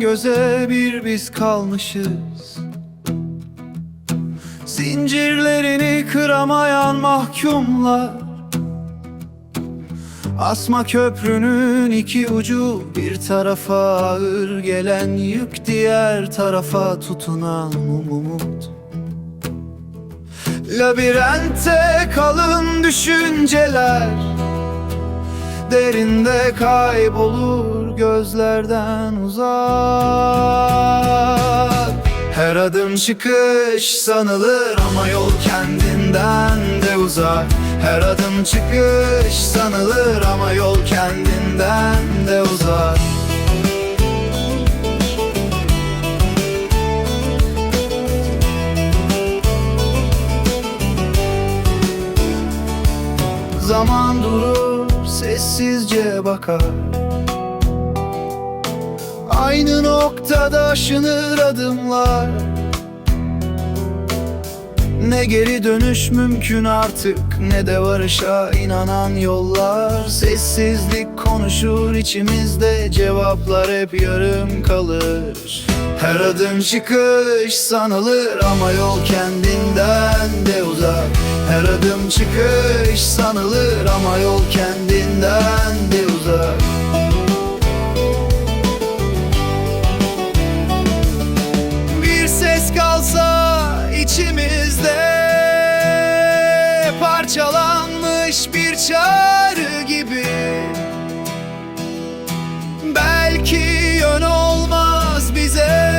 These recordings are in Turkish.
göze bir biz kalmışız. Zincirlerini kıramayan mahkumlar. Asma köprünün iki ucu Bir tarafa ağır gelen yük Diğer tarafa tutunan umut. Labirentte kalın düşünceler. Derinde kaybolur gözlerden uzak. Her adım çıkış sanılır ama yol kendinden de uzak. Her adım çıkış sanılır ama yol kendinden de uzak. Zaman durur sessizce bakar Aynı noktada aşınır adımlar. Ne geri dönüş mümkün artık Ne de varışa inanan yollar. Sessizlik konuşur içimizde Cevaplar hep yarım kalır. Her adım çıkış sanılır Ama yol kendinden de uzak. Her adım çıkış sanılır Ama yol kendinden de uzak Çağrı gibi. Belki yön olmaz bize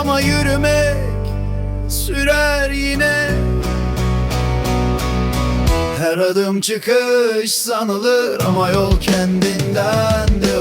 Ama yürümek sürer yine. Her adım çıkış sanılır ama yol kendinden de